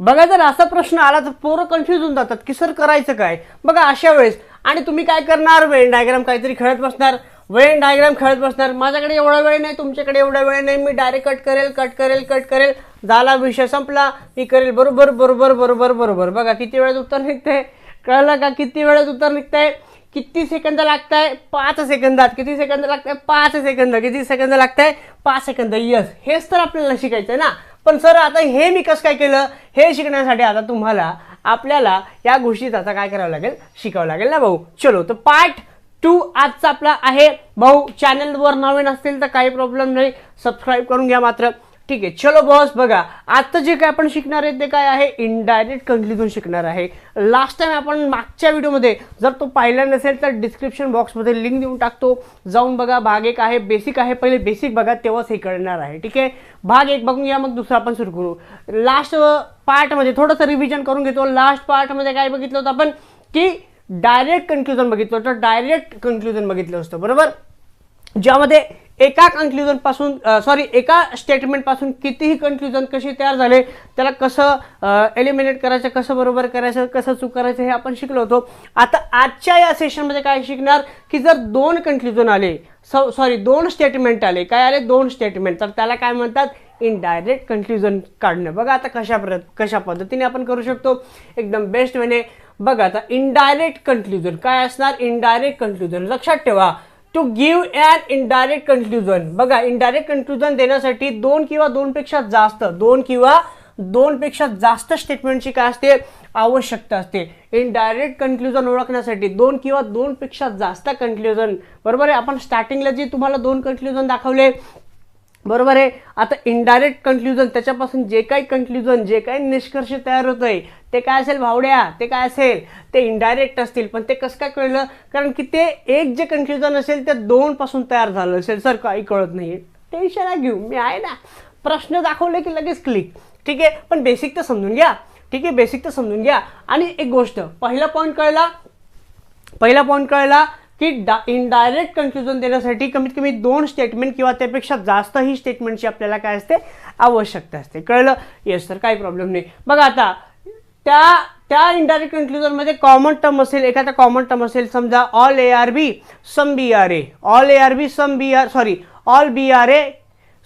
बघा जर असा प्रश्न आला तर पोरं कन्फ्यूज होऊन जातात. की सर करायचं काय? बघा अशा वेळेस. आणि तुम्ही काय करणार? वेळ डायग्राम काहीतरी खेळत बसणार. वेळ डायग्राम खेळत बसणार. माझ्याकडे एवढा वेळ नाही तुमच्याकडे एवढा वेळ नाही. मी डायरेक्ट कट करेल कट करेल कट करेल. झाला विषय संपला. मी करेल. बरोबर बरोबर बरोबर बरोबर. बघा किती वेळात उत्तर निघतंय? कळलं का? किती वेळात उत्तर निघतंय? किती सेकंद लागताय? पाच सेकंदात किती सेकंद लागताय? पाच सेकंद किती सेकंद लागताय? पाच सेकंद यस हेच तर आपल्याला शिकायचं आहे ना? पण सर आता हे मी कसं काय केलं? हे शिकण्यासाठी आता तुम्हाला आपल्याला या गोष्टीत आता काय करावं लागेल? शिकावं लागेल ना भाऊ? चलो तर पार्ट टू आजचा आपला आहे. भाऊ चॅनलवर नवीन असतील तर काही प्रॉब्लेम नाही. सबस्क्राईब करून घ्या मात्र. ठीक आहे चलो बॉस बघा. आता जे काय आपण शिकणार आहे ते काय आहे? इनडायरेक्ट कन्क्ल्युजन शिकणार आहे. लास्ट टाइम आपण मागच्या व्हिडिओमध्ये जर तो पाहिला नसेल तर डिस्क्रिप्शन बॉक्समध्ये लिंक देऊन टाकतो. जाऊन बघा भाग एक आहे बेसिक आहे. पहिले बेसिक बघा तेव्हाच हे कळणार आहे. ठीक आहे? भाग एक बघून घ्या मग दुसरा आपण सुरू करू. लास्ट पार्टमध्ये थोडंसं रिव्हिजन करून घेतो. लास्ट पार्टमध्ये काय बघितलं होतं आपण? की डायरेक्ट कन्क्ल्युजन बघितलं होतं. डायरेक्ट कन्क्ल्युजन बघितलं असतं बरोबर? ज्यामध्ये एका कन्क्ल्युजनपासून सॉरी एका स्टेटमेंटपासून कितीही कन्क्ल्युजन कशी तयार झाले त्याला कसं एलिमिनेट करायचं कसं बरोबर करायचं कसं चूक करायचं हे आपण शिकलो होतो. आता आजच्या या सेशनमध्ये काय शिकणार की जर दोन कन्क्ल्युजन आले सॉरी दोन स्टेटमेंट आले काय आले? दोन स्टेटमेंट तर त्याला काय म्हणतात? इनडायरेक्ट कन्क्ल्युजन काढणं. बघा आता कशा प्र कशा पद्धतीने आपण करू शकतो. एकदम बेस्ट वेने बघा आता इनडायरेक्ट कन्क्ल्युजन काय असणार? इनडायरेक्ट कन्क्ल्युजन लक्षात ठेवा. To give an indirect conclusion बघा इनडायरेक्ट कन्क्लुजन देण्यासाठी दोन किंवा दोनपेक्षा जास्त दोन किंवा दोनपेक्षा जास्त स्टेटमेंटची काय असते? आवश्यकता असते. इनडायरेक्ट कन्क्लुजन ओळखण्यासाठी दोन किंवा दोनपेक्षा जास्त कन्क्ल्युजन बरोबर आहे? आपण स्टार्टिंगला जे तुम्हाला दोन कन्क्ल्युजन दाखवले बरोबर आहे? आता इनडायरेक्ट कन्क्ल्युजन त्याच्यापासून जे काही कन्क्ल्युजन जे काही निष्कर्ष तयार होत आहे ते काय असेल भावड्या? ते काय असेल? ते इनडायरेक्ट असतील. पण ते कसं काय कळलं? कारण की ते एक जे कन्क्ल्युजन असेल ते दोनपासून तयार झालं असेल. सर काही कळत नाही टेन्शन आहे घेऊ. मी आहे ना. प्रश्न दाखवले की लगेच क्लिक ठीक आहे? पण बेसिक तर समजून घ्या. ठीक आहे? बेसिक तर समजून घ्या. आणि एक गोष्ट. पहिला पॉईंट कळला? पहिला पॉईंट कळला की डा इनडायरेक्ट कन्क्ल्युजन देण्यासाठी कमीत कमी दोन स्टेटमेंट किंवा त्यापेक्षा जास्त ही स्टेटमेंटची आपल्याला काय असते? आवश्यकता असते. कळलं? येस सर काही प्रॉब्लेम नाही. बघा आता त्या त्या इनडायरेक्ट कन्क्लुजनमध्ये कॉमन टर्म असेल एखादा कॉमन टर्म असेल समजा all A R B some B R A all A R B some B R sorry all B R A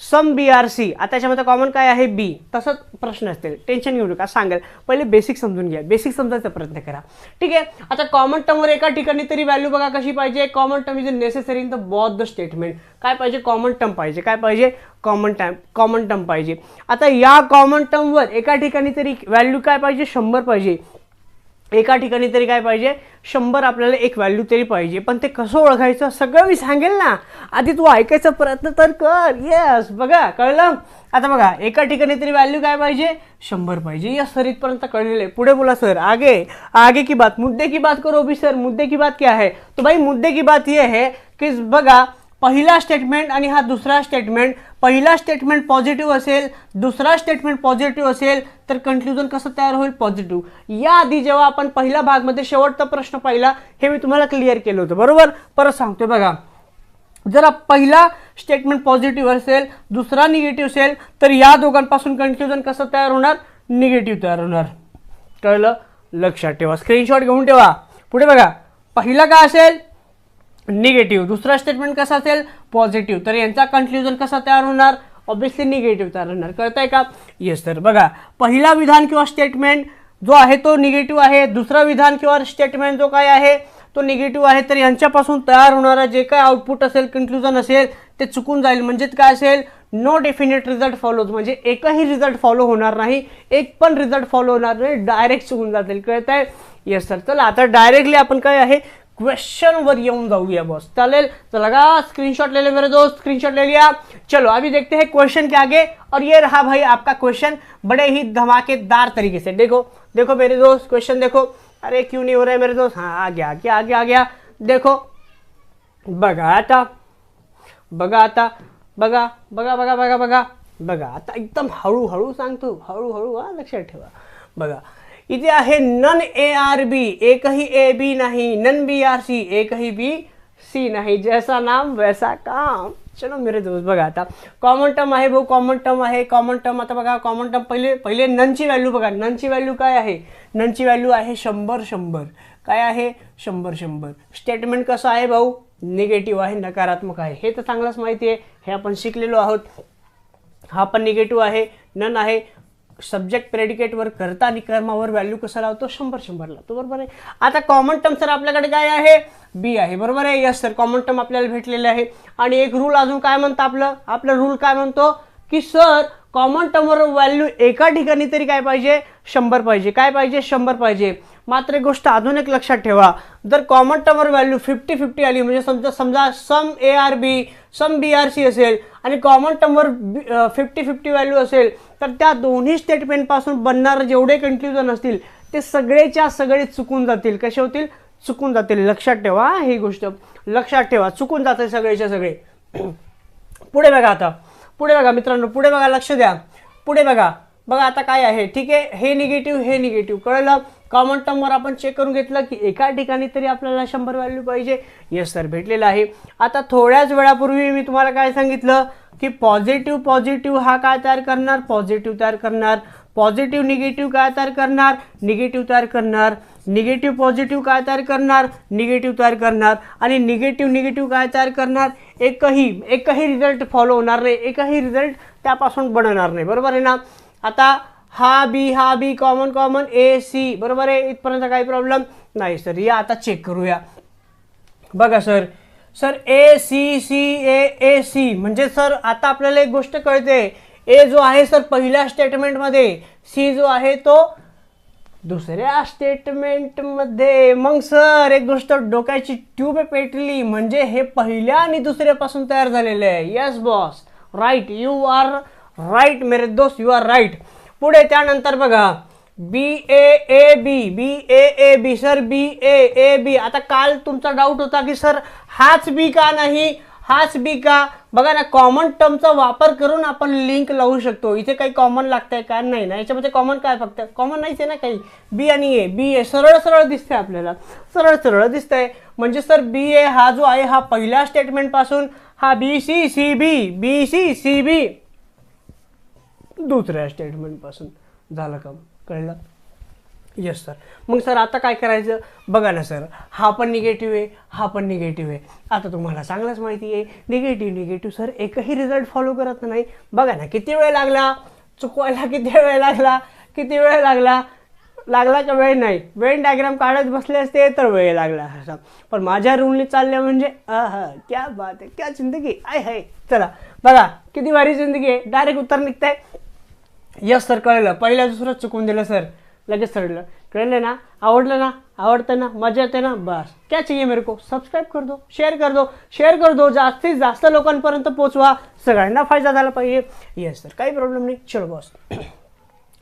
some B R C आता त्याच्यामध्ये कॉमन काय आहे? बी तसंच प्रश्न असतील. टेन्शन घेऊ नका. सांगेल. पहिले बेसिक समजून घ्या. बेसिक समजायचा प्रयत्न करा. ठीक आहे? आता कॉमन टर्मवर एका ठिकाणी तरी व्हॅल्यू बघा कशी पाहिजे? Common term is necessary in the both the statement काय पाहिजे? कॉमन टर्म पाहिजे. काय पाहिजे? कॉमन टर्म कॉमन टर्म पाहिजे. आता या कॉमन टर्मवर एका ठिकाणी तरी व्हॅल्यू काय पाहिजे? शंभर पाहिजे. एका ठिकाणी तरी काय पाहिजे? शंभर आपल्याला एक व्हॅल्यू तरी पाहिजे. पण ते कसं ओळखायचं? सगळं मी सांगेल ना. आधी तू ऐकायचा प्रयत्न तर कर. येस बघा कळलं? आता बघा एका ठिकाणी तरी व्हॅल्यू काय पाहिजे? शंभर पाहिजे. या सर इथपर्यंत कळलेलं आहे. पुढे बोला सर आगे. आगे की बात. मुद्दे की बात करो अभी सर मुद्दे की बात क्या है? तो भाई मुद्दे की बात ये है की बघा पहिला स्टेटमेंट आणि हा दुसरा स्टेटमेंट पहिला स्टेटमेंट पॉझिटिव्ह असेल दुसरा स्टेटमेंट पॉझिटिव्ह असेल तर कन्क्ल्युजन कसं तयार होईल? पॉझिटिव्ह याआधी जेव्हा आपण पहिल्या भागमध्ये शेवटचा प्रश्न पाहिला हे मी तुम्हाला क्लिअर केलं होतं. बरोबर? परत सांगतोय बघा. जर पहिला स्टेटमेंट पॉझिटिव्ह असेल दुसरा निगेटिव्ह असेल तर या दोघांपासून कन्क्ल्युजन कसं तयार होणार? निगेटिव्ह तयार होणार. कळलं? लक्षात ठेवा. स्क्रीनशॉट घेऊन ठेवा. पुढे बघा. पहिला काय असेल? निगेटिव्ह. दुसरा स्टेटमेंट कसा असेल? पॉझिटिव्ह तर यांचा कन्क्ल्युजन कसा तयार होणार? ऑब्विसली निगेटिव्ह तयार होणार. कळतंय का? येस तर बघा पहिला विधान किंवा स्टेटमेंट जो आहे तो निगेटिव्ह आहे. दुसरा विधान किंवा स्टेटमेंट जो काय आहे तो निगेटिव्ह आहे. तर यांच्यापासून तयार होणारा जे काय आउटपुट असेल कन्क्ल्युजन असेल ते चुकून जाईल. म्हणजेच काय असेल? नो डेफिनेट रिझल्ट फॉलो म्हणजे एकही रिझल्ट फॉलो होणार नाही. एक पण रिझल्ट फॉलो होणार नाही. डायरेक्ट चुकून जातील. कळत आहे येस सर चला आता डायरेक्टली आपण काय आहे? क्वेश्चन वर येऊन जाऊया बॉस चालेल तो लगा स्क्रीनशॉट ले ले मेरे दोस्त स्क्रीनशॉट ले लिया। चलो, अभी देखते हैं क्वेश्चन के आगे। और ये रहा भाई आपका क्वेश्चन बड़े ही धमाकेदार तरीके से। देखो देखो मेरे दोस्त क्वेश्चन देखो। अरे, क्यों नहीं हो रहा है मेरे दोस्त? हाँ आ गया आ गया आ गया आ गया। देखो बघा आता बघा बघा बघा बघा बघा बघा आता एकदम हळूहळू सांगतो हळूहळू हा, लक्षात ठेवा। बघा इथे आहे नन ए आर बी. एकही ए बी नाही नन बी आर सी एकही बी सी नाही. जैसा नाम वैसा काम. चलो मेरे दोस्त बघा आता. कॉमन टर्म आहे भाऊ कॉमन टर्म आहे. कॉमन टर्म आता बघा कॉमन टर्म पहिले पहिले ननची व्हॅल्यू बघा. ननची व्हॅल्यू काय आहे? ननची व्हॅल्यू आहे शंभर शंभर. काय आहे? शंभर शंभर. स्टेटमेंट कसं आहे भाऊ? निगेटिव्ह आहे नकारात्मक आहे. हे तर चांगलंच माहिती आहे. हे आपण शिकलेलो आहोत. हा पण निगेटिव्ह आहे नन आहे. सब्जेक्ट प्रेडिकेटवर करता आणि कर्मावर व्हॅल्यू कसा लावतो? शंभर शंभर लावतो. बरोबर आहे? आता कॉमन टर्म सर आपल्याकडे काय आहे? बी आहे. बरोबर आहे? यस सर कॉमन टर्म आपल्याला भेटलेले आहे. आणि एक रूल अजून काय म्हणतं आपलं? आपलं रूल काय म्हणतो? की सर कॉमन टर्मवर व्हॅल्यू एका ठिकाणी तरी काय पाहिजे? शंभर पाहिजे. काय पाहिजे? शंभर पाहिजे. मात्र एक गोष्ट अजून एक लक्षात ठेवा. जर कॉमन टर्मवर व्हॅल्यू फिफ्टी फिफ्टी आली म्हणजे समजा समजा some A R B some B R C असेल आणि कॉमन टर्मवर फिफ्टी फिफ्टी व्हॅल्यू असेल तर त्या दोन्ही स्टेटमेंटपासून बनणारे जेवढे कन्फ्युजन असतील ते सगळेच्या सगळे चुकून जातील. कसे होतील? चुकून जातील. लक्षात ठेवा ही गोष्ट. लक्षात ठेवा. चुकून जाते सगळेच्या सगळे. पुढे बघा आता. पुढे बघा मित्रांनो. पुढे बघा लक्ष द्या. पुढे बघा. बघा आता काय आहे. ठीक आहे? हे निगेटिव्ह हे निगेटिव्ह कळलं? कॉमन टर्मवर आपण चेक करून घेतलं की एका ठिकाणी तरी आपल्याला शंभर व्हॅल्यू पाहिजे. येस सर भेटलेलं आहे. आता थोड्याच वेळापूर्वी मी तुम्हाला काय सांगितलं की पॉझिटिव्ह पॉझिटिव्ह हा काय तयार करणार? पॉझिटिव्ह तयार करणार. पॉझिटिव्ह निगेटिव्ह काय तयार करणार? निगेटिव्ह तयार करणार. निगेटिव्ह पॉझिटिव्ह काय तयार करणार? निगेटिव्ह तयार करणार. आणि निगेटिव्ह निगेटिव्ह काय तयार करणार? एकही एकही रिझल्ट फॉलो होणार नाही. एकही रिझल्ट त्यापासून बनणार नाही. बरोबर आहे ना? आता हा बी हा B common common A C बरोबर आहे? इथपर्यंत काही प्रॉब्लेम नाही सर या आता चेक करूया. बघा sir sir A C C A A C म्हणजे सर आता आपल्याला एक गोष्ट कळते. ए जो आहे सर पहिल्या स्टेटमेंटमध्ये सी जो आहे तो दुसऱ्या स्टेटमेंटमध्ये मग सर एक गोष्ट डोक्याची ट्यूब पेटली. म्हणजे हे पहिल्या आणि दुसऱ्यापासून तयार झालेले आहे. Yes boss right you are right मेरे दोस्त. यू आर राईट पुढे त्यानंतर बघा बी ए A B B A A B sir B A A B आता काल तुमचा डाऊट होता की सर हाच बी का नाही? हाच बी का? बघा ना कॉमन टर्मचा वापर करून आपण लिंक लावू शकतो. इथे काही कॉमन लागतंय का? नाही ना याच्यामध्ये कॉमन काय फक्त? कॉमन नाहीच आहे ना काही. बी आणि ए बी ए सरळ सरळ दिसतंय आपल्याला. सरळ सरळ दिसतंय. म्हणजे सर बी ए हा जो आहे हा पहिल्या स्टेटमेंटपासून हा B C C B B C C B दुसऱ्या स्टेटमेंटपासून झालं काम कळलं? येस सर मग सर आता काय करायचं? बघा ना सर हा पण निगेटिव्ह आहे हा पण निगेटिव्ह आहे. आता तुम्हाला चांगलंच माहिती आहे. निगेटिव्ह निगेटिव्ह सर एकही रिझल्ट फॉलो करत नाही. बघा ना किती वेळ लागला? चुकवायला किती वेळ लागला? किती वेळ लागला? लागला का वेळ नाही? वेळ डायग्राम काढत बसले असते तर वेळ लागला असा. पण माझ्या रूलने चालल्या म्हणजे हा क्या बात आहे क्या जिंदगी. आहे हाय. चला बघा किती भारी जिंदगी आहे. डायरेक्ट उत्तर निघतंय. यस सर कळलं. पहिल्या दुसरं चुकून दिलं सर. लगेच चढलं कळलं ना? आवडलं ना? आवडतं ना? मजा येते ना? बस. क्या चाहिए मेरे को? सबस्क्राईब कर दो शेअर कर दो. शेअर कर दो. जास्तीत जास्त लोकांपर्यंत पोचवा. सगळ्यांना फायदा झाला पाहिजे. येस सर काही प्रॉब्लेम नाही. चलो बॉस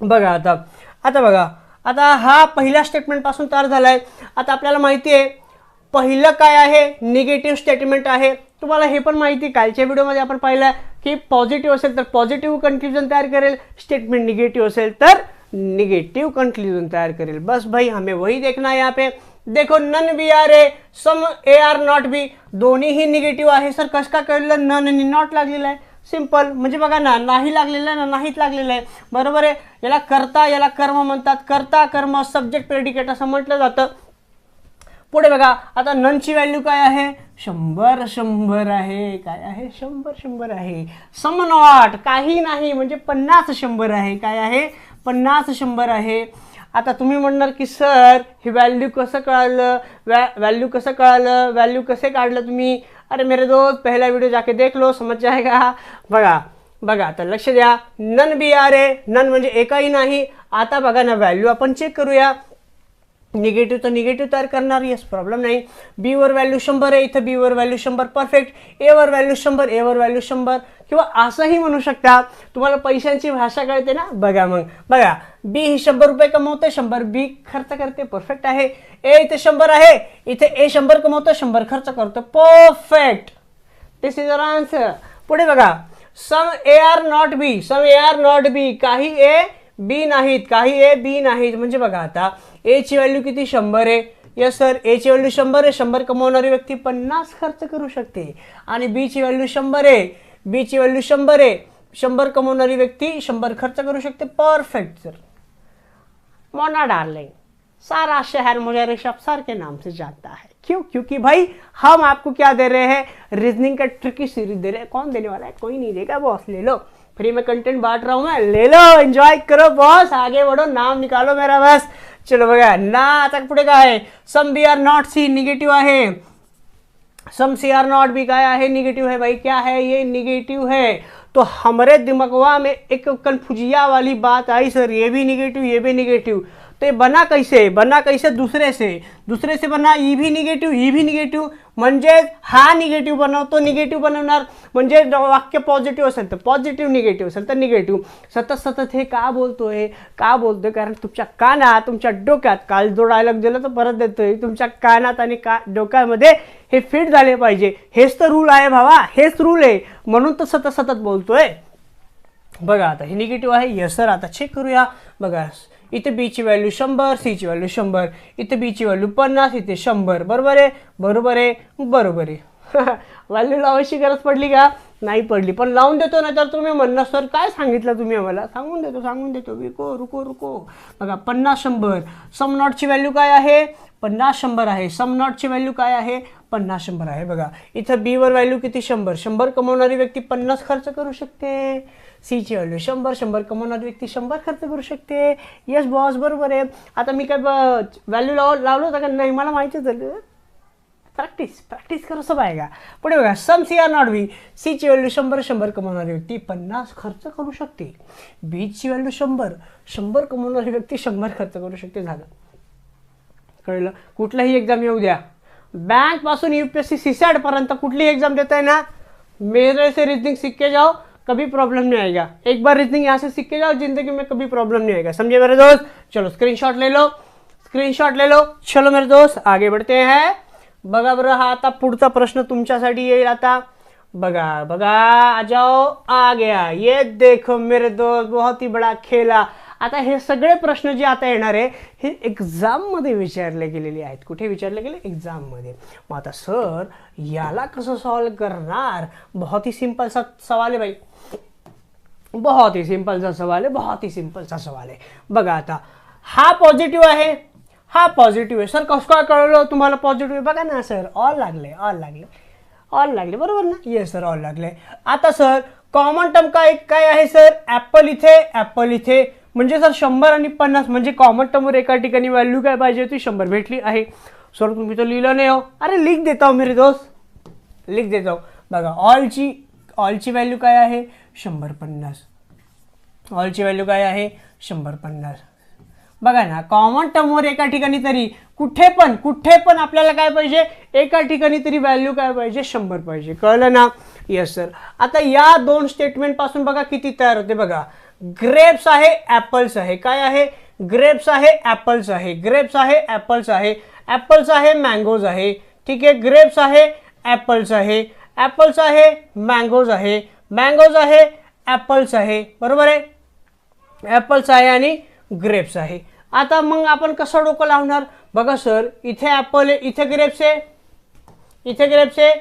बघा आता. आता बघा. आता हा पहिल्या स्टेटमेंटपासून तयार झाला आहे आता आपल्याला माहिती आहे पहिलं काय आहे? निगेटिव्ह स्टेटमेंट आहे. तुम्हाला हे पण माहिती कालच्या व्हिडिओमध्ये आपण पाहिलं की पॉझिटिव्ह असेल तर पॉझिटिव्ह कन्क्ल्युजन तयार करेल स्टेटमेंट निगेटिव्ह असेल तर निगेटिव्ह कन्क्ल्यूजन तैयार करेल. बस भाई हमें वही देखना है यहाँ पे. देखो none B R A some A R not B दोन्ही ही निगेटिव्ह आहे. सर कस का कळलं? नन आणि नॉट लागलेलं आहे. सिंपल म्हणजे बघा ना नाही लागलेलं आहे ना नाहीच लागलेलं आहे. बरोबर आहे? याला करता याला कर्म म्हणतात. करता कर्म सब्जेक्ट प्रेडिकेट असं म्हटलं जातं. पुढे बघा आता ननची व्हॅल्यू काय आहे? शंभर शंभर आहे. काय आहे? शंभर शंभर आहे. समनॉट काही नाही म्हणजे पन्नास शंभर आहे. काय आहे? पन्नास शंभर आहे. आता तुम्ही म्हणणार की सर हे व्हॅल्यू कसं कळालं? व्हॅ व्हॅल्यू कसं कळालं? व्हॅल्यू कसे काढलं तुम्ही? अरे मेरे दोस्त पहिला व्हिडिओ जाके देख लो समज जाएगा बघा बघा आता लक्ष द्या. None B are A none म्हणजे एकही नाही. आता बघा ना व्हॅल्यू आपण चेक करूया. निगेटिव्ह तर निगेटिव्ह तयार करणार येस प्रॉब्लेम नाही. बी वर व्हॅल्यू शंभर आहे इथं बी वर व्हॅल्यू शंभर परफेक्ट ए वर व्हॅल्यू शंभर ए वर व्हॅल्यू शंभर. किंवा असंही म्हणू शकता तुम्हाला पैशांची भाषा कळते ना? बघा मग. बघा बी ही शंभर रुपये कमवते शंभर बी खर्च करते परफेक्ट आहे. ए इथे शंभर आहे इथे ए शंभर कमवतो शंभर खर्च करतो perfect this is our answer पुढे बघा. Some A R not B some A R not B काही ए बी नाहीत काही ए बी नाहीत. म्हणजे बघा आता ए ची व्हॅल्यू किती? शंभर आहे. येस सर एची व्हॅल्यू शंभर आहे. शंभर कमवणारी व्यक्ती पन्नास खर्च करू शकते. आणि बीची व्हॅल्यू शंभर आहे. बीची व्हॅल्यू शंभर आहे. शंभर कमवणारी व्यक्ती शंभर खर्च करू शकते. परफेक्ट सर मोना डार्लिंग सारा शहर मुझे ऋषभ सर के नाम से जानता है. क्यों? क्योंकि भाई, हम आपको क्या दे रहे हैं? रीजनिंग का ट्रिकी सीरीज़ दे रहे हैं. कौन देने वाला है? कोई नहीं देगा बॉस ले लो. फ्री में कंटेंट बांट रहा हूँ मैं. ले लो. एंजॉय करो बॉस आगे बढ़ो. नाम निकालो मेरा, बस. चलो बघा, ना, आता पुढे काय? आहे some B are not C negative आहे. Some C are not B क्या है निगेटिव है भाई क्या है ये निगेटिव है? तो हमारे दिमागवा में एक कन्फ्यूजिया वाली बात आई सर ये भी निगेटिव ये भी निगेटिव तो ये बना कैसे? बना कैसे दूसरे से? दूसरे से बना ई भी निगेटिव ई भी निगेटिव म्हणजेच हा निगेटिव्ह बनवतो निगेटिव्ह बनवणार. म्हणजे वाक्य पॉझिटिव्ह असेल तर पॉझिटिव्ह निगेटिव्ह असेल तर निगेटिव्ह सतत सतत हे का बोलतोय? का बोलतोय? कारण तुमच्या कानात तुमच्या डोक्यात काल जो डायलॉग दिला तर परत देतोय. तुमच्या कानात आणि का डोक्यामध्ये हे फिट झाले पाहिजे. हेच तर रूल आहे भावा. हेच रूल आहे. म्हणून तर सतत सतत बोलतोय. बघा आता हे निगेटिव्ह आहे. यस सर आता चेक करूया. बघा इथे बीची व्हॅल्यू शंभर सीची व्हॅल्यू शंभर. इथे बीची व्हॅल्यू पन्नास इथे शंभर. बरोबर आहे? बरोबर आहे. बरोबर आहे. व्हॅल्यू लावायची गरज पडली का? नाही पडली. पण लावून देतो ना तर तुम्ही म्हणणार सर काय सांगितलं तुम्ही आम्हाला? सांगून देतो सांगून देतो. विको रुको रुको. बघा पन्नास शंभर. सम नॉटची व्हॅल्यू काय आहे? पन्नास शंभर आहे. सम नॉटची व्हॅल्यू काय आहे? पन्नास शंभर आहे. बघा इथं बीवर व्हॅल्यू किती? शंभर. शंभर कमवणारी व्यक्ती पन्नास खर्च करू शकते. सीची व्हॅल्यू शंभर शंभर कमवणारी व्यक्ती शंभर खर्च करू शकते. येस बॉस बरोबर आहे. आता मी काय व्हॅल्यू लाव लावलं होतं का? नाही मला माहिती झालं प्रॅक्टिस प्रॅक्टिस करो सब का? पुढे बघा some C are not B सीची व्हॅल्यू शंभर शंभर कमवणारी व्यक्ती पन्नास खर्च करू शकते. बीची व्हॅल्यू शंभर शंभर कमवणारी व्यक्ती शंभर खर्च करू शकते. झालं. कळलं? कुठलाही एक्झाम येऊ द्या. बँकपासून यू पी एस सी सीसॅडपर्यंत कुठलीही एक्झाम देता है ना मेरे से रीजनिंग सीख के जाओ. कभी प्रॉब्लम नहीं आएगा। एक बार रीजनिंग यहाँ से सीख के जाओ, ज़िंदगी में कभी प्रॉब्लम नहीं आएगा। समझे मेरे दोस्त? चलो स्क्रीनशॉट ले लो। स्क्रीनशॉट ले लो। चलो मेरे दोस्त, आगे बढ़ते हैं। बगा बरं आता, पुढचा प्रश्न तुमच्यासाठी ये आता। बगा बगा, आ जाओ आ गया ये देखो मेरे दोस्त, बहुत ही बड़ा खेला। आता हे सगळे प्रश्न जे आता येणार आहे हे एक्झाममध्ये विचारले गेलेले आहेत. कुठे विचारले गेले? एक्झाममध्ये मग आता सर याला कसं सॉल्व करणार? बहुत ही सिंपल सा सवाल आहे भाई बहुत ही सिंपल सा सवाल आहे बहुत ही सिंपल सा सवाल आहे. बघा आता हा पॉझिटिव्ह आहे हा पॉझिटिव्ह आहे. सर कसं काय कळलं तुम्हाला पॉझिटिव्ह आहे? बघा ना सर ऑल लागले ऑल लागले. ऑल लागले बरोबर ना? येस सर ऑल लागले. आता सर कॉमन टर्म काय काय आहे सर ॲपल इथे ॲपल इथे. म्हणजे सर शंभर आणि पन्नास म्हणजे कॉमन टर्मवर एका ठिकाणी व्हॅल्यू काय पाहिजे होती? शंभर भेटली आहे. सर तुम्ही तर लिहिलं नाही हो. अरे लिख देता हो मेरे दोस्त. लिख देता हो. बघा ऑलची ऑलची व्हॅल्यू काय आहे? शंभर पन्नास. ऑलची व्हॅल्यू काय आहे? शंभर पन्नास. बघा ना कॉमन टर्मवर एका ठिकाणी तरी कुठे पण कुठे पण आपल्याला काय पाहिजे? एका ठिकाणी तरी व्हॅल्यू काय पाहिजे? शंभर पाहिजे. कळलं ना? येस सर आता या दोन स्टेटमेंटपासून बघा किती तयार होते बघा. ग्रेप्स आहे ॲपल्स आहे. काय आहे? ग्रेप्स आहे ॲपल्स आहे. ग्रेप्स आहे ॲपल्स आहे. ॲपल्स आहे मँगोज आहे. ठीक आहे? ग्रेप्स आहे ॲपल्स आहे. ॲपल्स आहे मँगोज आहे. मँगोज आहे ॲपल्स आहे. बरोबर आहे? ॲपल्स आहे आणि ग्रेप्स आहे. आता मग आपण कसं डोकं लावणार? बघा सर इथे ॲपल आहे इथे ग्रेप्स आहे. इथे ग्रेप्स आहे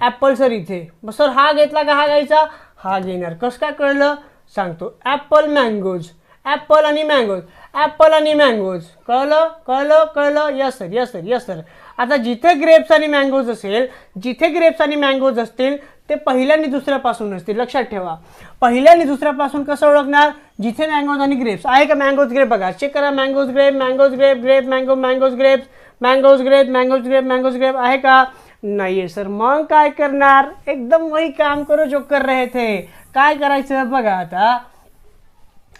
ॲपल सर इथे. मग सर हा घेतला का हा घ्यायचा? हा घेणार. कसं काय कळलं? सांगतो. ॲपल मँगोज ॲपल आणि मँगोज ॲपल आणि मँगोज कळलं? कळलं? कळलं? Yes sir yes sir yes sir आता जिथे ग्रेप्स आणि मँगोज असेल जिथे ग्रेप्स आणि मँगोज असतील ते पहिल्या आणि दुसऱ्यापासून असतील. लक्षात ठेवा. पहिल्या आणि दुसऱ्यापासून कसं ओळखणार? जिथे मँगोज आणि ग्रेप्स आहे का मँगोज ग्रेप बघा चेक करा. Mangoes grape mangoes grape grape mango mangoes grapes mangoes grape mangoes grape mangoes grape आहे का? नाही आहे सर मग काय करणार? एकदम वही काम करो जो कर रहे थे. काय करायचं बघा आता.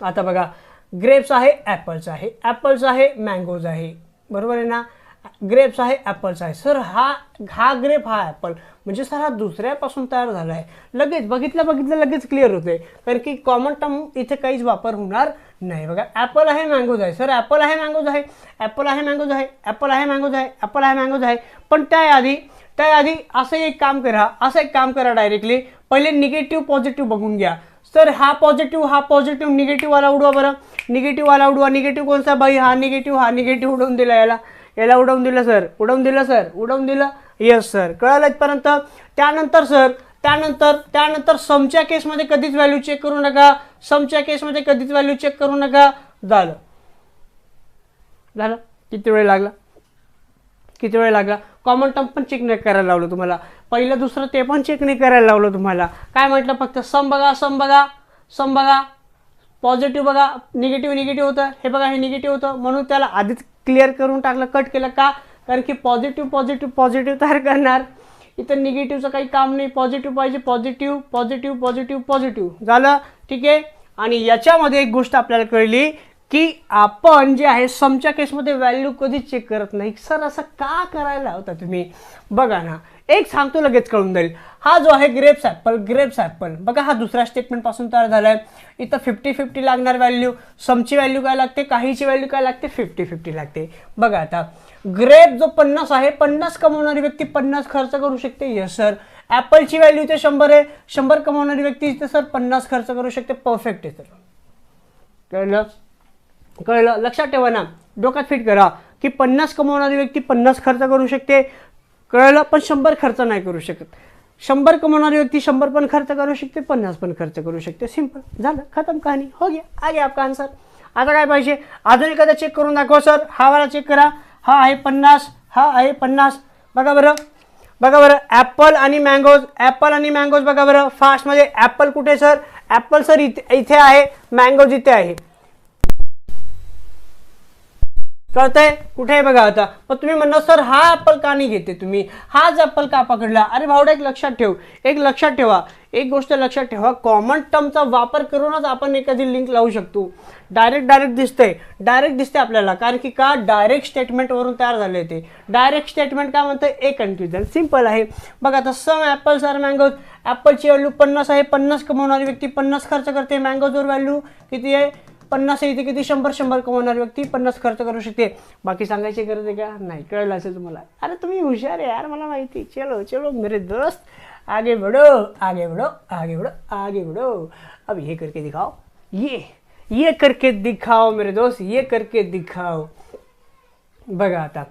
आता बघा ग्रेप्स आहे ॲपल्स आहे. ॲपल्स आहे मँगोज आहे. बरोबर आहे ना? ग्रेप्स आहे ॲपल्स आहे. सर हा हा ग्रेप हा ॲपल म्हणजे सर हा दुसऱ्यापासून तयार झाला आहे लगेच बघितलं बघितलं लगेच क्लिअर होते कारण की कॉमन टर्म इथे काहीच वापर होणार नाही. बघा ॲपल आहे मँगोज आहे. सर ॲपल आहे मँगोज आहे. ॲपल आहे मँगोज आहे. ॲपल आहे मँगोज आहे. ॲपल आहे मँगोज आहे. पण त्याआधी त्याआधी असं एक काम करा. असं एक काम करा डायरेक्टली पहिले निगेटिव्ह पॉझिटिव्ह बघून घ्या. सर हा पॉझिटिव्ह हा पॉझिटिव्ह निगेटिव्ह आला उडवा बरं. निगेटिव्ह आला उडवा. निगेटिव्ह कोणता बाई? हा निगेटिव्ह हा निगेटिव्ह उडवून दिला याला. याला उडवून दिलं सर. उडवून दिलं सर. उडवून दिलं. येस सर कळालं इथपर्यंत? त्यानंतर सर त्यानंतर त्यानंतर समच्या केसमध्ये कधीच व्हॅल्यू चेक करू नका. समच्या केसमध्ये कधीच व्हॅल्यू चेक करू नका. झालं. झालं? किती वेळ लागला? किती वेळ लागला? कॉमन टर्म पण चेक नाही करायला लावलं तुम्हाला. पहिलं दुसरं ते पण चेक नाही करायला लावलं तुम्हाला. काय म्हटलं? फक्त सम बघा सम बघा सम बघा. पॉझिटिव्ह बघा निगेटिव्ह निगेटिव्ह होतं. हे बघा हे निगेटिव्ह होतं. म्हणून त्याला आधीच क्लिअर करून टाकलं. कट केलं का? कारण की पॉझिटिव्ह पॉझिटिव्ह पॉझिटिव्ह तयार करणार. इथं निगेटिव्हचं काही काम नाही. पॉझिटिव्ह पाहिजे पॉझिटिव्ह पॉझिटिव्ह पॉझिटिव्ह पॉझिटिव्ह झालं? ठीक आहे? आणि याच्यामध्ये एक गोष्ट आपल्याला कळली. की आपण जे आहे समच्या केसमध्ये व्हॅल्यू कधीच चेक करत नाही. सर असं का करायला होता तुम्ही? बघा ना एक सांगतो लगेच कळून जाईल. हा जो आहे ग्रेप्स ॲपल ग्रेप्स ॲपल बघा हा दुसऱ्या स्टेटमेंटपासून तयार झाला आहे इथं फिफ्टी फिफ्टी लागणार व्हॅल्यू समची व्हॅल्यू काय लागते? काहीची व्हॅल्यू काय लागते? फिफ्टी फिफ्टी लागते. बघा आता ग्रेप जो पन्नास आहे पन्नास कमवणारी व्यक्ती पन्नास खर्च करू शकते? यस सर ॲपलची व्हॅल्यू इथे शंभर आहे. शंभर कमवणारी व्यक्ती इथे सर पन्नास खर्च करू शकते. परफेक्ट आहे सर कळलं? कळलं? लक्षात ठेवा ना. डोक्यात फिट करा की पन्नास कमवणारी व्यक्ती पन्नास खर्च करू शकते. कळलं? पण शंभर खर्च नाही करू शकत. शंभर कमवणारी व्यक्ती शंभर पण खर्च करू शकते पन्नास पण खर्च करू शकते. सिंपल झालं? खतम कहाणी. हो गया. आगे आपका आन्सर आता काय पाहिजे? अजून एखादा चेक करून दाखवा सर हा वाला चेक करा. हा आहे पन्नास. हा आहे पन्नास. बघा बरं. बघा बरं. ॲपल आणि मँगोज ॲपल आणि मँगोज बघा बरं. फास्टमध्ये ॲपल कुठे सर ॲपल सर इथे इथे आहे. मँगोज इथे आहे. कळतंय? कुठे आहे बघा आता? पण तुम्ही म्हणणार सर हा ॲपल का नाही घेते तुम्ही? हाच ॲपल का पकडला? अरे भावडा एक लक्षात ठेव. एक लक्षात ठेवा. एक गोष्ट लक्षात ठेवा. कॉमन टर्मचा वापर करूनच आपण एखादी लिंक लावू शकतो. डायरेक्ट डायरेक्ट दिसतंय. डायरेक्ट दिसते आपल्याला. कारण की का? डायरेक्ट स्टेटमेंटवरून तयार झाले ते. डायरेक्ट स्टेटमेंट काय म्हणतं ए कन्फ्युजन सिंपल आहे. बघा आता सम ॲपल सर मँगोज ॲपलची व्हॅल्यू पन्नास आहे. पन्नास कमवणारी व्यक्ती पन्नास खर्च करते. मँगोजवर व्हॅल्यू किती आहे? पन्नास येते किती? शंभर शंभर कमवणारी व्यक्ती पन्नास खर्च करू शकते. बाकी सांगायची गरज आहे का? नाही कळलं असेल तुम्हाला. अरे तुम्ही हुशार आहे यार मला माहिती चलो चलो मेरे दोस्त. आगे बढ़ो आगे बढ़ो आगे बढ़ो आगे बढ़ो. अब ये करके दिखाओ. ये ये करके दिखाओ मेरे दोस्त ये करके दिखाओ. बघा आता.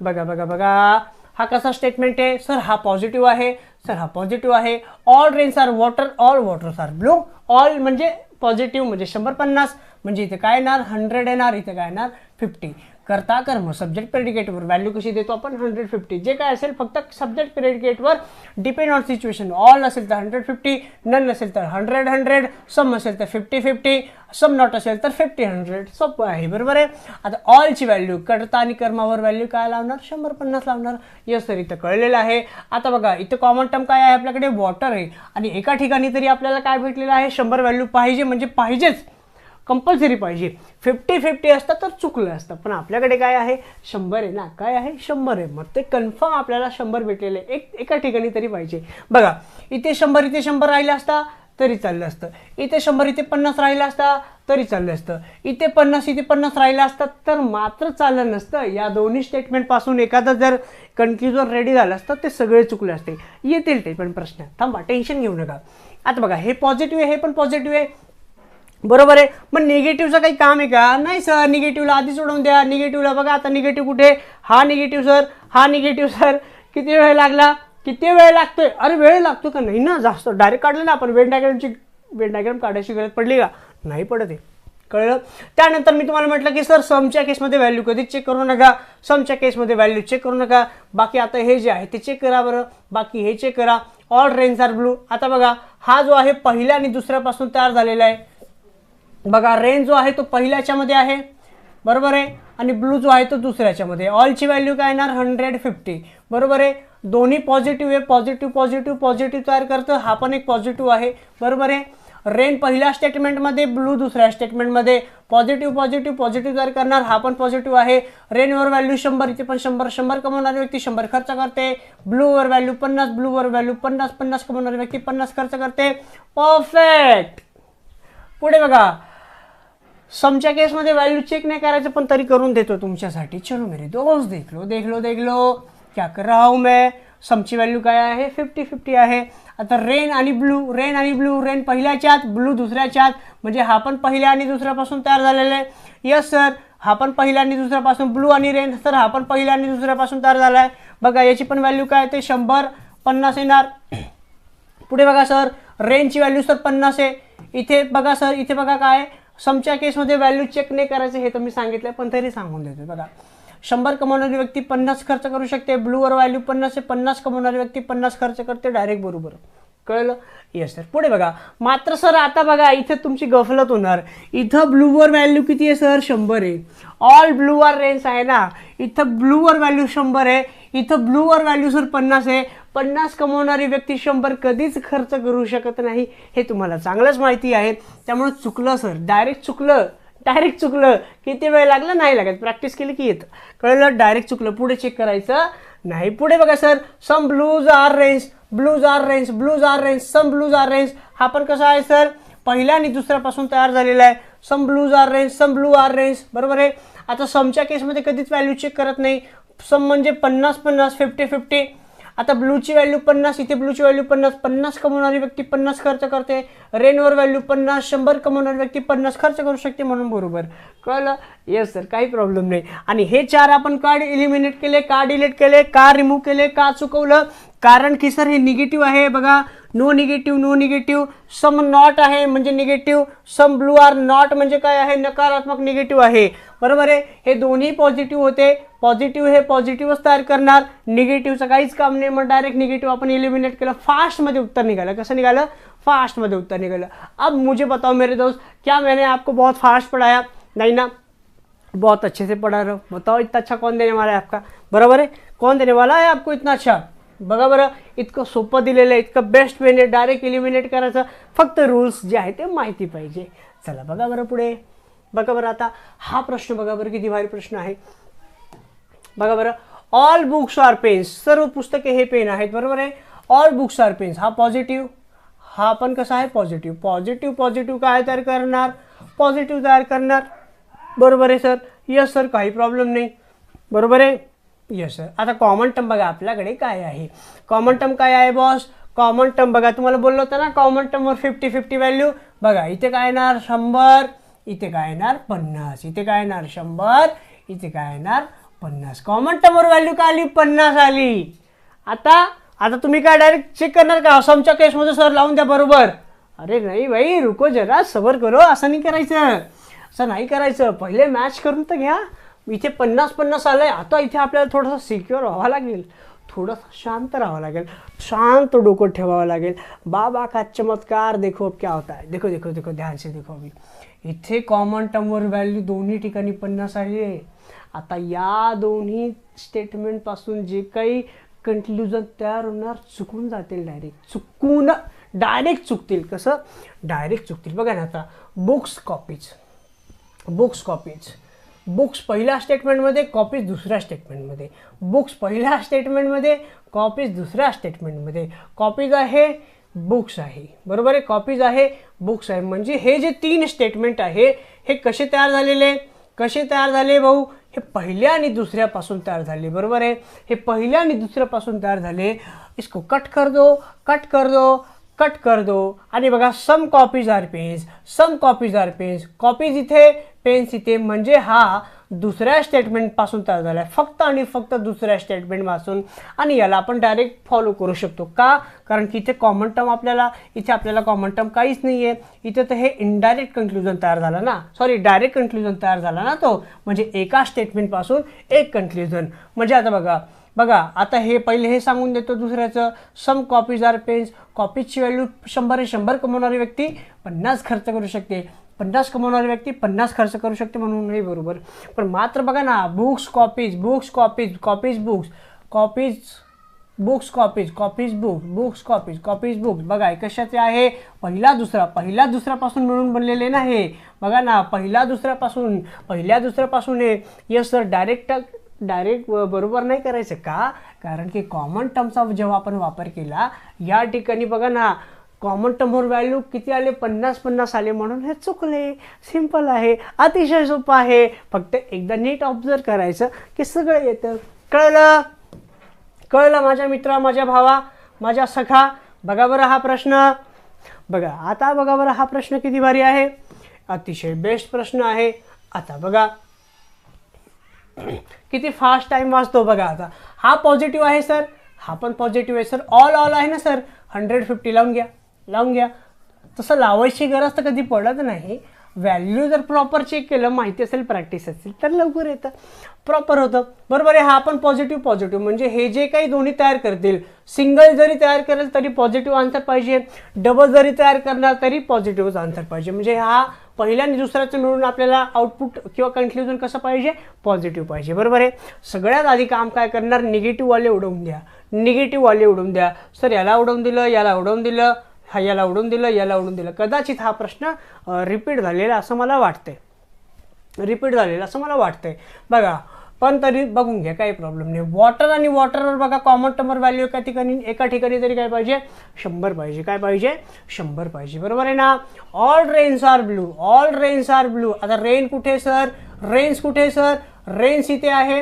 बघा बघा बघा. हा कसा स्टेटमेंट आहे? सर हा पॉझिटिव्ह आहे. सर हा पॉझिटिव्ह आहे. All rains are water all waters are blue all म्हणजे पॉझिटिव्ह म्हणजे शंभर पन्नास. म्हणजे इथे काय येणार? हंड्रेड येणार इथे काय येणार? फिफ्टी करता कर्म. सब्जेक्ट प्रेडिकेटवर व्हॅल्यू कशी देतो आपण? हंड्रेड फिफ्टी जे काय असेल फक्त सब्जेक्ट प्रेडिकेटवर डिपेंड ऑन सिच्युएशन ऑल असेल तर हंड्रेड फिफ्टी नन असेल तर हंड्रेड हंड्रेड सम असेल तर फिफ्टी फिफ्टी सम नॉट असेल तर फिफ्टी हंड्रेड सोपं आहे बरोबर आहे? आता ऑलची व्हॅल्यू करता आणि कर्मावर व्हॅल्यू काय लावणार? शंभर पन्नास लावणार. यस सर इथं कळलेलं आहे. आता बघा इथं कॉमन टर्म काय आहे आपल्याकडे? वॉटर आहे. आणि एका ठिकाणी तरी आपल्याला काय भेटलेलं आहे? शंभर व्हॅल्यू पाहिजे म्हणजे पाहिजेच. कंपल्सरी पाहिजे. फिफ्टी फिफ्टी असतं तर चुकलं असतं. पण आपल्याकडे काय आहे? शंभर आहे ना? काय आहे? शंभर आहे. मग ते कन्फर्म आपल्याला शंभर भेटलेले. एक एका ठिकाणी तरी पाहिजे. बघा इथे शंभर इथे शंभर राहिलं असता तरी चाललं असतं. इथे शंभर इथे पन्नास राहिलं असता तरी चाललं असतं. इथे पन्नास इथे पन्नास राहिलं असतं तर मात्र चाललं नसतं. या दोन्ही स्टेटमेंटपासून एखादं जर कन्फ्युजन रेडी झालं असतं ते सगळे चुकले असते. येतील ते पण प्रश्न. थांबा टेन्शन घेऊ नका. आता बघा हे पॉझिटिव्ह आहे हे पण पॉझिटिव्ह आहे. बरोबर आहे? मग निगेटिव्हचं काही काम आहे का? नाही सर निगेटिव्हला आधी सोडून द्या. निगेटिव्हला बघा आता निगेटिव्ह कुठे? हा निगेटिव्ह सर हा निगेटिव्ह सर किती वेळ लागला? किती वेळ लागतोय? अरे वेळ लागतो का? नाही ना जास्त. डायरेक्ट काढलं ना आपण. वेन डायग्रामची वेन डायग्राम काढायची गरज पडली का? नाही पडत आहे. कळलं? त्यानंतर मी तुम्हाला म्हटलं की सर समच्या केसमध्ये व्हॅल्यू कधीच चेक करू नका. समच्या केसमध्ये व्हॅल्यू चेक करू नका. बाकी आता हे जे आहे ते चेक करा बरं. बाकी हे चेक करा. ऑल रेन्स आर ब्लू आता बघा हा जो आहे पहिल्या आणि दुसऱ्यापासून तयार झालेला आहे. बघा रेन जो आहे तो पहिल्याच्यामध्ये आहे. बरोबर आहे? आणि ब्लू जो आहे तो दुसऱ्याच्यामध्ये. ऑलची व्हॅल्यू काय येणार? हंड्रेड फिफ्टी बरोबर आहे? दोन्ही पॉझिटिव्ह आहे. पॉझिटिव्ह पॉझिटिव्ह पॉझिटिव्ह तयार करतं. हा पण एक पॉझिटिव्ह आहे. बरोबर आहे? रेन पहिल्या स्टेटमेंटमध्ये ब्लू दुसऱ्या स्टेटमेंटमध्ये पॉझिटिव्ह पॉझिटिव्ह पॉझिटिव्ह तयार करणार. हा पण पॉझिटिव्ह आहे. रेनवर व्हॅल्यू शंभर इथे पण शंभर शंभर कमवणारी व्यक्ती शंभर खर्च करते. ब्लूवर व्हॅल्यू पन्नास ब्लूवर व्हॅल्यू पन्नास पन्नास कमवणारी व्यक्ती पन्नास खर्च करते. परफेक्ट पुढे बघा. समच्या केसमध्ये व्हॅल्यू चेक नाही करायचं पण तरी करून देतो तुमच्यासाठी. चलो मेरे दोस्त देख लो देख लो देख लो क्या कर रहा हूं मैं? समची व्हॅल्यू काय आहे? फिफ्टी फिफ्टी आहे. आता रेन आणि ब्लू रेन आणि ब्लू रेन पहिल्याच्यात ब्लू दुसऱ्याच्यात म्हणजे हा पण पहिल्या आणि दुसऱ्यापासून तयार झालेला आहे. यस सर हा पण पहिल्या आणि दुसऱ्यापासून ब्लू आणि रेन सर हा पण पहिल्या आणि दुसऱ्यापासून तयार झाला आहे. बघा याची पण व्हॅल्यू काय ते शंभर पन्नास येणार. पुढे बघा सर रेनची व्हॅल्यू सर पन्नास आहे. इथे बघा सर इथे बघा काय समच्या केसमध्ये व्हॅल्यू चेक नाही करायचं हे तर मी सांगितलं पण तरी सांगून देतो. बघा शंभर कमवणारी व्यक्ती पन्नास खर्च करू शकते ब्लूवर व्हॅल्यू पन्नास आहे पन्नास कमवणारी व्यक्ती पन्नास खर्च करते डायरेक्ट बरोबर. कळलं? येस सर पुढे बघा. मात्र सर आता बघा इथे तुमची गफलत होणार. इथं ब्लूवर व्हॅल्यू किती आहे सर शंभर आहे. ऑल ब्लूवर रेंज आहे ना. इथं ब्लूवर व्हॅल्यू शंभर आहे. इथं ब्लूवर व्हॅल्यू सर पन्नास आहे. पन्नास कमवणारी व्यक्ती शंभर कधीच खर्च करू शकत नाही हे तुम्हाला चांगलंच माहिती आहे. त्यामुळे चुकलं सर डायरेक्ट चुकलं. डायरेक्ट चुकलं. किती वेळ लागला? नाही लागत. प्रॅक्टिस केली की येतं. कळलं? डायरेक्ट चुकलं. पुढे चेक करायचं? नाही. पुढे बघा sir some blues are rains blues are rains blues are rains some blues are rains हा पण कसा आहे सर पहिल्या आणि दुसऱ्यापासून तयार झालेला आहे. Some blues are rains some blue are rains बरोबर आहे? आता समच्या केसमध्ये कधीच व्हॅल्यू चेक करत नाही. सम म्हणजे पन्नास पन्नास फिफ्टी फिफ्टी आता ब्लूची व्हॅल्यू पन्नास इथे ब्लूची व्हॅल्यू पन्नास पन्नास कमवणारी व्यक्ती पन्नास खर्च करते. रेनवर व्हॅल्यू पन्नास शंभर कमवणारी व्यक्ती पन्नास खर्च करू शकते म्हणून बरोबर. कळलं? येस सर काही प्रॉब्लेम नाही. आणि हे चार आपण कार्ड इलिमिनेट केले? का डिलीट केले? का रिमूव्ह केले? का चुकवलं? कारण की सर हे निगेटिव्ह आहे. बघा no negative no negative some not आहे म्हणजे negative some blue are not म्हणजे काय आहे? नकारात्मक निगेटिव्ह आहे. बरोबर आहे? हे दोन्ही पॉझिटिव्ह होते. पॉझिटिव्ह हे पॉझिटिव्हच तयार करणार. निगेटिव्हचं काहीच काम नाही. मग डायरेक्ट निगेटिव्ह आपण इलिमिनेट केलं. फास्टमध्ये उत्तर निघालं. कसं निघालं? फास्टमध्ये उत्तर निघालं. अब मुझे बताओ मेरे दोस्त क्या मैंने आपको बहुत फास्ट पढ़ाया? नहीं ना? बहुत अच्छे से पढ़ा रहे हो। बताओ इतना अच्छा कौन देने वाला है आपका? बरोबर आहे कौन देने वाला आहे आपको इतना अच्छा? बघा बरं इतकं सोपं दिलेलं आहे इतकं बेस्ट वेने डायरेक्ट इलिमिनेट करायचं. फक्त रूल्स जे आहे ते माहिती पाहिजे. चला बघा बरं पुढे. बघा बरं आता हा प्रश्न बघा बरं किती भारी प्रश्न आहे. बघा बरं ऑल बुक्स आर पेन्स सर्व पुस्तके हे पेन आहेत बरोबर आहे? ऑल बुक्स आर पेन्स हा पॉझिटिव्ह हा पण कसा आहे? पॉझिटिव्ह पॉझिटिव्ह पॉझिटिव्ह काय तयार करणार? पॉझिटिव्ह तयार करणार. बरोबर आहे सर यस सर काही प्रॉब्लेम नाही. बरोबर आहे? येस सर आता कॉमन टर्म बघा आपल्याकडे काय आहे? कॉमन टर्म काय आहे बॉस कॉमन टर्म बघा तुम्हाला बोललो होतं ना कॉमन टर्मवर फिफ्टी फिफ्टी व्हॅल्यू बघा इथे काय येणार? शंभर. इथे काय येणार? पन्नास. इथे काय येणार? शंभर. इथे काय येणार? पन्नास. कॉमन टर्मवर व्हॅल्यू काय आली? पन्नास आली. आता आता तुम्ही काय डायरेक्ट चेक करणार का? असमच्या केसमध्ये सर लावून द्या बरोबर. अरे नाही भाई रुको जरा सबर करो. असं नाही करायचं. असं नाही करायचं. पहिले मॅच करून तर घ्या. इथे पन्नास पन्नास आलं आहे आता इथे आपल्याला थोडंसं सिक्युअर व्हावं लागेल. थोडंसं शांत राहावं लागेल. शांत डोकं ठेवावं लागेल. बाबा का चमत्कार देखो अब क्या होता है. देखो देखो देखो ध्यान से देखो अभी. इथे कॉमन टर्मवर व्हॅल्यू दोन्ही ठिकाणी पन्नास आली आहे. आता या दोन्ही स्टेटमेंटपासून जे काही कन्क्लुजन तयार होणार चुकून जातील डायरेक्ट चुकून डायरेक्ट चुकतील. कसं? डायरेक्ट चुकतील. बघा ना आता books copies books copies books पहिल्या स्टेटमेंटमध्ये कॉपीज दुसऱ्या स्टेटमेंटमध्ये बुक्स पहिल्या स्टेटमेंटमध्ये कॉपीज दुसऱ्या स्टेटमेंटमध्ये कॉपीज आहे बुक्स आहे. बरोबर आहे? कॉपीज आहे बुक्स आहे. म्हणजे हे जे तीन स्टेटमेंट आहे हे कसे तयार झालेले? कसे तयार झाले भाऊ? हे पहिल्या आणि दुसऱ्यापासून तयार झाले. बरोबर आहे? हे पहिल्या आणि दुसऱ्यापासून तयार झाले. इसको कट कर दो कट कर दो कट कर दो. आणि बघा some copies are pens some copies are pens copies इथे पेन्स इथे. म्हणजे हा दुसऱ्या स्टेटमेंटपासून तयार झाला आहे फक्त आणि फक्त दुसऱ्या स्टेटमेंटपासून आणि याला आपण डायरेक्ट फॉलो करू शकतो. का? कारण की इथे कॉमन टर्म आपल्याला इथे आपल्याला कॉमन टर्म काहीच नाही आहे इथे तर हे इनडायरेक्ट कन्क्लुजन तयार झालं ना. सॉरी डायरेक्ट कन्क्लुजन तयार झाला ना तो. म्हणजे एका स्टेटमेंटपासून एक कन्क्लुजन म्हणजे आता बघा बघा आता हे पहिले हे सांगून देतो दुसऱ्याचं. सम कॉपीज आर पेन्स कॉपीजची व्हॅल्यू शंभर शंभर कमवणारी व्यक्ती पन्नास खर्च करू शकते. पन्नास कमवणारी व्यक्ती पन्नास खर्च करू शकते म्हणून हे बरोबर. पण मात्र बघा ना books copies books copies copies books copies books copies copies book books copies copies books बघा कशाचे आहे? पहिला दुसरा. पहिला दुसऱ्यापासून मिळून बनलेले नाही बघा ना पहिला दुसऱ्यापासून पहिल्या दुसऱ्यापासून हे. यस सर डायरेक्ट डायरेक्ट बरोबर नाही करायचं का? कारण की कॉमन टर्मचा जेव्हा आपण वापर केला या ठिकाणी बघा ना कॉमन टमोर व्हॅल्यू किती आले? पन्नास पन्नास आले म्हणून हे चुकले. सिंपल आहे. अतिशय सोपं आहे. फक्त एकदा नीट ऑब्झर्व करायचं की सगळं येतं. कळलं? कळलं माझ्या मित्रा माझ्या भावा माझ्या सखा? बघा बरं हा प्रश्न. बघा आता बघा बरं हा प्रश्न किती भारी आहे? अतिशय बेस्ट प्रश्न आहे. आता बघा. किती फास्ट टाईम वाचतो बघा आता. हा पॉझिटिव्ह आहे सर हा पण पॉझिटिव्ह आहे सर ऑल ऑल आहे ना सर हंड्रेड फिफ्टी लावून घ्या. लावून घ्या. तसं लावायची गरज तर कधी पडत नाही. व्हॅल्यू जर प्रॉपर चेक केलं माहिती असेल प्रॅक्टिस असेल तर लवकर येतं. प्रॉपर होतं. बरोबर आहे हा पण पॉझिटिव्ह पॉझिटिव्ह म्हणजे हे जे काही दोन्ही तयार करतील सिंगल जरी तयार करेल तरी पॉझिटिव्ह आन्सर पाहिजे. डबल जरी तयार करणार तरी पॉझिटिव्हच आन्सर पाहिजे. म्हणजे हा पहिल्या आणि दुसऱ्याचं मिळून आपल्याला आउटपुट किंवा कन्क्ल्युजन कसं पाहिजे? पॉझिटिव्ह पाहिजे. बरोबर आहे? सगळ्यात आधी काम काय करणार? निगेटिव्हवाले उडवून द्या. निगेटिव्हवाले उडवून द्या. सर याला उडवून दिलं याला उडवून दिलं. हा याला उडून दिलं याला उडवून दिलं. कदाचित हा प्रश्न रिपीट झालेला असं मला वाटतंय. रिपीट झालेला असं मला वाटतंय. बघा पण तरी बघून घ्या काही प्रॉब्लेम नाही. वॉटर आणि वॉटरवर बघा कॉमन टमर व्हॅल्यू एका ठिकाणी एका ठिकाणी तरी काय पाहिजे? शंभर पाहिजे. काय पाहिजे? शंभर पाहिजे. बरोबर आहे ना? All rains are blue all rains are blue आता रेन कुठे सर रेन्स कुठे सर रेन्स इथे आहे.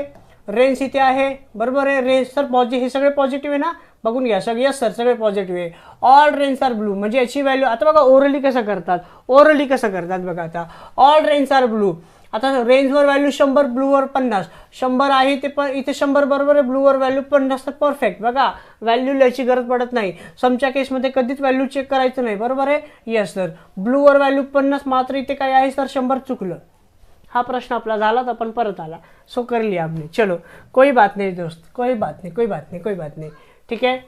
रेन्स इथे आहे. बरोबर आहे? रेन्स सर पॉझि हे सगळे पॉझिटिव्ह आहे ना? बघून घ्या. सगळे सर सगळे पॉझिटिव्ह आहे. ऑल रेन्स आर ब्लू म्हणजे याची व्हॅल्यू आता बघा ओरली कसं करतात? ओरली कसं करतात बघा आता. ऑल रेन्स आर ब्लू आता रेंजवर व्हॅल्यू शंभर ब्लूवर पन्नास. शंभर आहे ते पण इथे शंभर बरोबर आहे ब्लूवर व्हॅल्यू पन्नास तर परफेक्ट बघा व्हॅल्यू लिहायची गरज पडत नाही. समच्या केसमध्ये कधीच व्हॅल्यू चेक करायचं नाही. बरोबर आहे? येस सर ब्लूवर व्हॅल्यू पन्नास मात्र इथे काय आहे सर शंभर चुकलं. हा प्रश्न आपला झाला तर आपण परत आला. सो कर लिया आपने चलो. कोई बात नाही दोस्त. कोई बात नाही कोई बात नाही कोई बात नाही. ठीक है?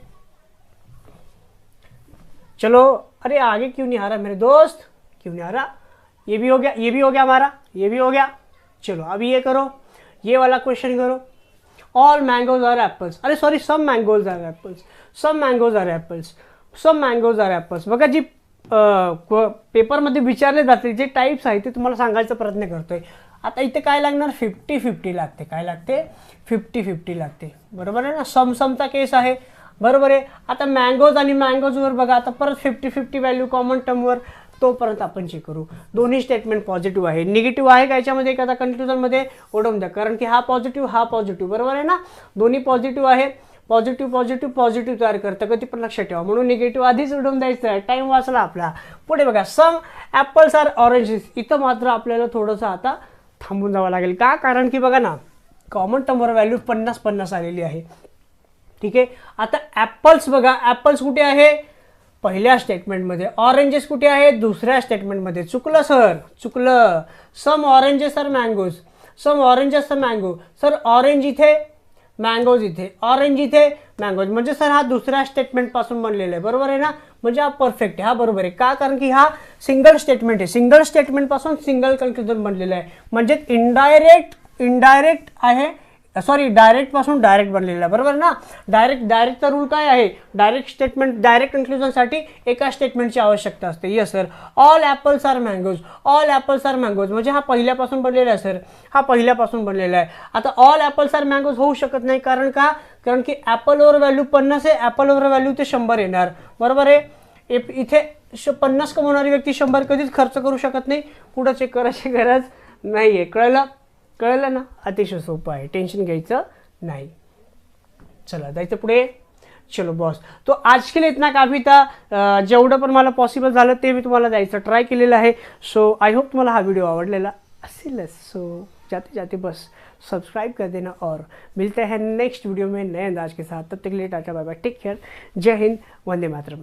चलो, अरे आगे क्यों नहीं आ रहा? मेरे दोस्त, क्यों नहीं आ रहा? ये भी हो गया, ये भी हो गया हमारा, ये भी हो गया। चलो अभी ये करो, ये वाला क्वेश्चन करो। ऑल मैंगोज आर एप्पल्स अरे sorry some mangoes are apples some mangoes are apples some mangoes are apples बघा जी पेपरमध्ये विचारले जाते, जे टाईप्स आहे ते तुम्हाला प्रयत्न करतोय. आता इथे काय लागणार? फिफ्टी फिफ्टी लागते. काय लागते? फिफ्टी फिफ्टी लागते. बरोबर आहे ना? समसमचा केस आहे. बरोबर आहे? आता मँगोज आणि मँगोजवर बघा आता परत फिफ्टी फिफ्टी व्हॅल्यू कॉमन टर्मवर तोपर्यंत आपण चेक करू. दोन्ही स्टेटमेंट पॉझिटिव्ह आहे. निगेटिव्ह आहे का याच्यामध्ये? एखादा कन्क्लुजनमध्ये ओढवून द्या. कारण की हा पॉझिटिव्ह हा पॉझिटिव्ह बरोबर आहे ना? दोन्ही पॉझिटिव्ह आहे. पॉझिटिव्ह पॉझिटिव्ह पॉझिटिव्ह तयार करतं. कधी पण लक्षात ठेवा. म्हणून निगेटिव्ह आधीच उडवून द्यायचं आहे. टाईम वाचला आपला. पुढे बघा. सम ॲपल्स आर ऑरेंजेस इथं मात्र आपल्याला थोडंसं आता थांबून जावं लागेल. का? कारण की बघा ना कॉमन टर्मवर व्हॅल्यू पन्नास पन्नास आलेली आहे. ठीक आहे? आता ॲपल्स बघा ॲपल्स कुठे आहे? पहिल्या स्टेटमेंटमध्ये ऑरेंजेस कुठे आहे? दुसऱ्या स्टेटमेंटमध्ये चुकलं सर चुकलं. Some oranges are mangoes some oranges are mango sir orange इथे मँगोज इथे ऑरेंज इथे मँगोज म्हणजे सर हा दुसऱ्या स्टेटमेंटपासून बनलेला आहे. बरोबर आहे ना? म्हणजे हा परफेक्ट आहे. हा बरोबर आहे. का? कारण की हा सिंगल स्टेटमेंट आहे. सिंगल स्टेटमेंटपासून सिंगल कन्क्लुजन बनलेलं आहे. म्हणजे इनडायरेक्ट इनडायरेक्ट आहे सॉरी डायरेक्टपासून डायरेक्ट बनलेला आहे बरोबर ना? डायरेक्ट डायरेक्टचा रूल काय आहे? डायरेक्ट स्टेटमेंट डायरेक्ट कन्क्लुजनसाठी एका स्टेटमेंटची आवश्यकता असते. Yes sir all apples are mangoes all apples are mangoes म्हणजे हा पहिल्यापासून बनलेला आहे सर हा पहिल्यापासून बनलेला आहे. आता ऑल ॲपल्स आर मँगोज होऊ शकत नाही. कारण का? कारण की ॲपलवर व्हॅल्यू पन्नास आहे. ॲपलवर व्हॅल्यू ते शंभर येणार. बरोबर आहे? इथे श पन्नास कमवणारी व्यक्ती शंभर कधीच खर्च करू शकत नाही. कुठं चेक करायची गरज नाही आहे कळलं? कळलं ना? अतिशय सोपं आहे. टेन्शन घ्यायचं नाही. चला जायचं पुढे. चलो बॉस तो आज के लिए इतना काफी था जेवढं पण मला पॉसिबल झालं ते मी तुम्हाला द्यायचं ट्राय केलेलं आहे. सो आय होप तुम्हाला हा व्हिडिओ आवडलेला असेलच. सो जाते जाते बस सब्सक्राइब कर देना और मिलते हैं नेक्स्ट वीडियो में नए अंदाज के साथ. तब तक के लिए tata bye bye take care जय हिंद. वंदे मातरम.